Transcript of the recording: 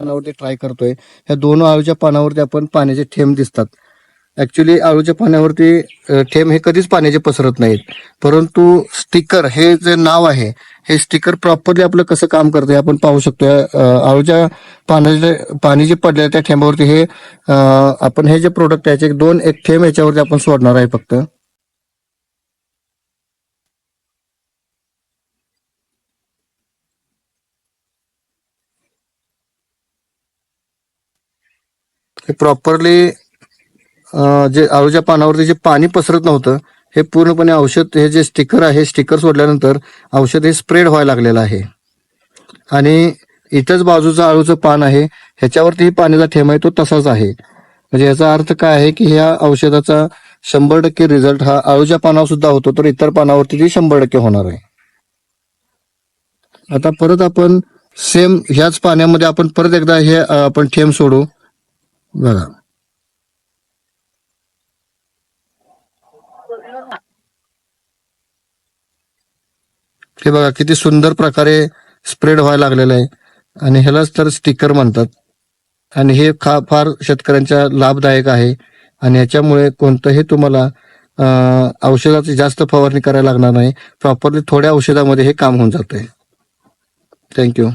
पानावरती ट्राय करतोय. ह्या दोन आळूच्या पानावरती आपण पाण्याचे थेंब दिसतात. ऍक्च्युली आळूच्या पाण्यावरती थेंब हे कधीच पाण्याचे पसरत नाहीत. परंतु स्टिकर हे जे नाव आहे हे स्टिकर प्रॉपरली आपलं कसं काम करतं हे आपण पाहू शकतो आळूच्या पाण्याचे पाणी जे पडले त्या थेंबावरती हे आपण हे जे प्रोडक्ट आहे दोन एक थेंब याच्यावरती आपण सोडणार आहे फक्त. हे प्रॉपरली जे आळूच्या पानावरती जे पाणी पसरत नव्हतं हे पूर्णपणे औषध हे जे स्टिकर आहे स्टिकर सोडल्यानंतर औषध हे स्प्रेड व्हायला लागलेलं आहे. आणि इथंच बाजूचं आळूचं पान आहे ह्याच्यावरतीही पाण्याचा थेंब आहे तो तसाच आहे. म्हणजे याचा अर्थ काय आहे की ह्या औषधाचा शंभर टक्के रिझल्ट हा आळूच्या पानावर सुद्धा होतो तर इतर पानावरती ती शंभर टक्के होणार आहे. आता परत आपण सेम ह्याच पाण्यामध्ये आपण परत एकदा हे आपण थेंब सोडू. बघा. हे बघा किती सुंदर प्रकारे स्प्रेड व्हायला लागलेलं आहे. आणि ह्यालाच तर स्टिकर म्हणतात. आणि हे खा फार शेतकऱ्यांच्या लाभदायक आहे. आणि याच्यामुळे कोणतंही तुम्हाला औषधाची जास्त फवारणी करायला लागणार नाही. प्रॉपरली थोड्या औषधामध्ये हे काम होऊन जाते थँक्यू